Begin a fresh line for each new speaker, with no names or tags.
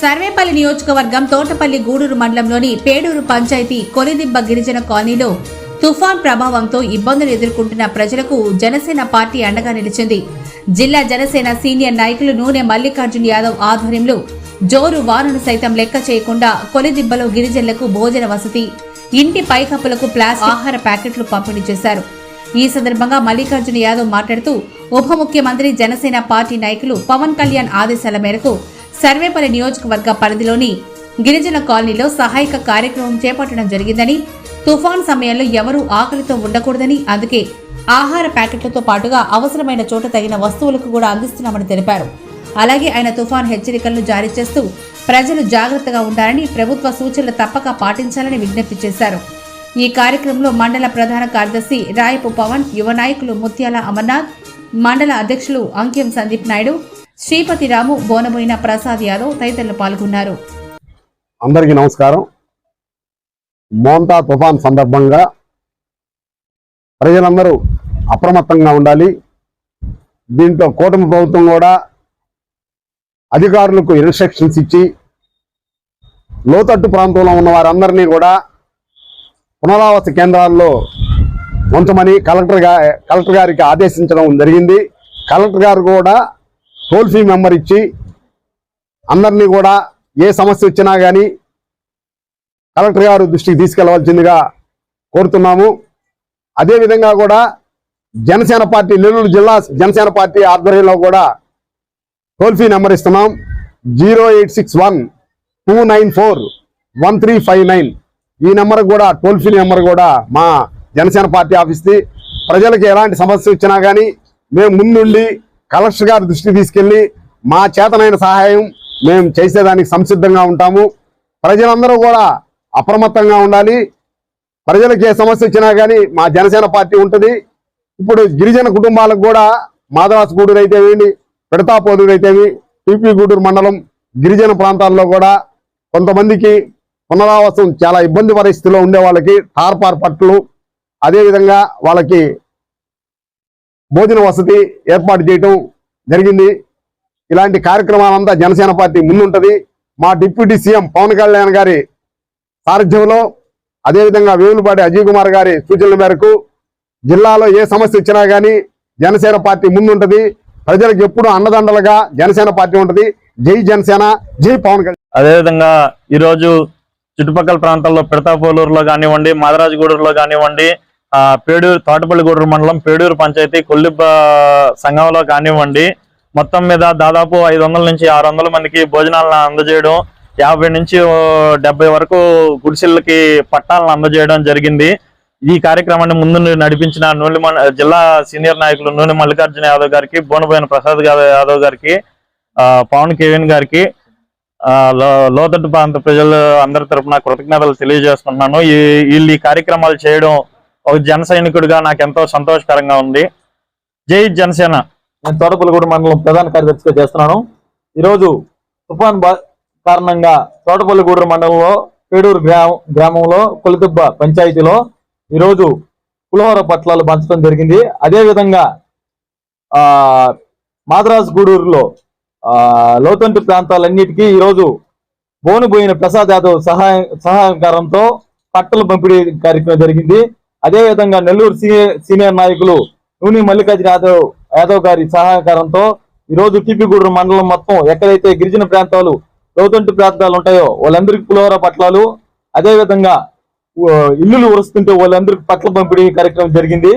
సర్వేపల్లి నియోజకవర్గం తోటపల్లి గూడూరు మండలంలోని పేడూరు పంచాయతీ కొలిదిబ్బ గిరిజన కాలనీలో తుఫాన్ ప్రభావంతో ఇబ్బందులు ఎదుర్కొంటున్న ప్రజలకు జనసేన పార్టీ అండగా నిలిచింది. జిల్లా జనసేన సీనియర్ నాయకులు నూనె మల్లికార్జున యాదవ్ ఆధ్వర్యంలో జోరు వానను సైతం లెక్క చేయకుండా కొలిదిబ్బలో గిరిజనులకు భోజన వసతి ఇంటి పైకప్పులకు ప్లాస్ ఆహార ప్యాకెట్లు పంపిణీ చేశారు. ఈ సందర్భంగా మల్లికార్జున యాదవ్ మాట్లాడుతూ ఉప ముఖ్యమంత్రి జనసేన పార్టీ నాయకులు పవన్ కళ్యాణ్ ఆదేశాల మేరకు సర్వేపల్లి నియోజకవర్గ పరిధిలోని గిరిజన కాలనీలో సహాయక కార్యక్రమం చేపట్టడం జరిగిందని తుఫాన్ సమయంలో ఎవరూ ఆకలితో ఉండకూడదని అందుకే ఆహార ప్యాకెట్లతో పాటుగా అవసరమైన చోట తగిన వస్తువులకు కూడా అందిస్తున్నామని తెలిపారు. అలాగే ఆయన తుఫాన్ హెచ్చరికలను జారీ చేస్తూ ప్రజలు జాగ్రత్తగా ఉండాలని ప్రభుత్వ సూచనలు తప్పక పాటించాలని విజ్ఞప్తి చేశారు. ఈ కార్యక్రమంలో మండల ప్రధాన కార్యదర్శి రాయపు పవన్ యువ నాయకులు ముత్యాల అమర్నాథ్ మండల అధ్యక్షులు అంకిం సందీప్ నాయుడు శ్రీపతి రాము బోనబోయిన ప్రసాద్ యాదవ్ తదితరులు పాల్గొన్నారు.
అందరికీ నమస్కారం. మోంతా తుఫాన్ సందర్భంగా ప్రజలందరూ అప్రమత్తంగా ఉండాలి. దీంట్లో కూటమి ప్రభుత్వం కూడా అధికారులకు ఇన్స్ట్రక్షన్స్ ఇచ్చి లోతట్టు ప్రాంతంలో ఉన్న వారందరినీ కూడా పునరావాస కేంద్రాల్లో ఉంచమని కలెక్టర్గా కలెక్టర్ గారికి ఆదేశించడం జరిగింది. కలెక్టర్ గారు కూడా టోల్ ఫ్రీ మెంబర్ ఇచ్చి అందరినీ కూడా ఏ సమస్య వచ్చినా కానీ కలెక్టర్ గారు దృష్టికి తీసుకెళ్ళవలసిందిగా కోరుతున్నాము. అదేవిధంగా కూడా జనసేన పార్టీ నెల్లూరు జిల్లా జనసేన పార్టీ ఆధ్వర్యంలో కూడా టోల్ ఫ్రీ నెంబర్ ఇస్తున్నాం. Zero eight six one two nine four one three five nine. ఈ నెంబర్ కూడా టోల్ ఫ్రీ నెంబర్ కూడా మా జనసేన పార్టీ ఆఫీస్ది. ప్రజలకు ఎలాంటి సమస్య వచ్చినా కానీ మేము ముందుండి కలెక్టర్ గారి దృష్టి తీసుకెళ్ళి మా చేతనైన సహాయం మేము చేసేదానికి సంసిద్ధంగా ఉంటాము. ప్రజలందరూ కూడా అప్రమత్తంగా ఉండాలి. ప్రజలకు ఏ సమస్య వచ్చినా కానీ మా జనసేన పార్టీ ఉంటుంది. ఇప్పుడు గిరిజన కుటుంబాలకు కూడా మాధవాస్ గూడూరు అయితేవేంటి పెడతాపోదూరు అయితేవి పీపీ గూడూరు మండలం గిరిజన ప్రాంతాల్లో కూడా కొంతమందికి పునరావాసం చాలా ఇబ్బంది పరిస్థితిలో ఉండే వాళ్ళకి టార్పార్ పట్లు అదేవిధంగా వాళ్ళకి భోజన వసతి ఏర్పాటు చేయటం జరిగింది. ఇలాంటి కార్యక్రమాలంతా జనసేన పార్టీ ముందుంటది. మా డిప్యూటీ సీఎం పవన్ కళ్యాణ్ గారి సారథ్యంలో అదేవిధంగా వేములపాటి అజయ్ కుమార్ గారి సూచనల మేరకు జిల్లాలో ఏ సమస్య వచ్చినా కానీ జనసేన పార్టీ ముందుంటది. ప్రజలకు ఎప్పుడూ అన్నదండలుగా జనసేన పార్టీ ఉంటుంది. జై జనసేన జై పవన్ కళ్యాణ్.
అదేవిధంగా ఈరోజు చుట్టుపక్కల ప్రాంతాల్లో పెడతాపోలూరులో కానివ్వండి మాదరాజగూడూరులో కానివ్వండి పేడూరు తోటపల్లిగూడూరు మండలం పేడూరు పంచాయతీ కొల్లిబ్బ సంఘంలో కానివ్వండి. మొత్తం మీద దాదాపు ఐదు వందల నుంచి ఆరు వందల మందికి భోజనాలను అందజేయడం యాభై నుంచి డెబ్బై వరకు గుడిసెళ్ళకి పట్టాలను అందజేయడం జరిగింది. ఈ కార్యక్రమాన్ని ముందు నడిపించిన నూనె జిల్లా సీనియర్ నాయకులు నూనె మల్లికార్జున యాదవ్ గారికి బోనబోయిన ప్రసాద్ యాదవ్ గారికి పవన్ కేవిన్ గారికి లో- లోతట్టు ప్రాంత ప్రజలు అందరి తరపున కృతజ్ఞతలు తెలియజేస్తున్నాను. ఈ వీళ్ళు ఈ కార్యక్రమాలు చేయడం ఒక జన సైనికుడిగా నాకు ఎంతో సంతోషకరంగా ఉంది. జై జనసేన.
నేను తోటపల్లిగూడ మండలం ప్రధాన కార్యదర్శిగా చేస్తున్నాను. ఈరోజు తుఫాన్ కారణంగా తోటపల్లిగూడూరు మండలంలో పేడూరు గ్రామం గ్రామంలో కొలితుబ్బ పంచాయతీలో ఈరోజు పులిహోర పట్లాలు పంచడం జరిగింది. అదేవిధంగా ఆ గూడూరులో ఆ లోతంటి ప్రాంతాలన్నిటికీ ఈరోజు బోనుబోయిన ప్రసాద్ యాదవ్ సహాయ సహాయకారంతో పట్టల పంపిణీ కార్యక్రమం జరిగింది. అదే విధంగా నెల్లూరు సీనియర్ సీనియర్ నాయకులు నూని మల్లికార్జున యాదవ్ యాదవ్ గారి సహకారంతో ఈ రోజు టీపీగూడూరు మండలం మొత్తం ఎక్కడైతే గిరిజన ప్రాంతాలు లోతంటి ప్రాంతాలు ఉంటాయో వాళ్ళందరికీ పులిహోర పట్లాలు అదే విధంగా ఇల్లులు ఉరుస్తుంటే వాళ్ళందరికీ పట్ల పంపిణీ కార్యక్రమం జరిగింది.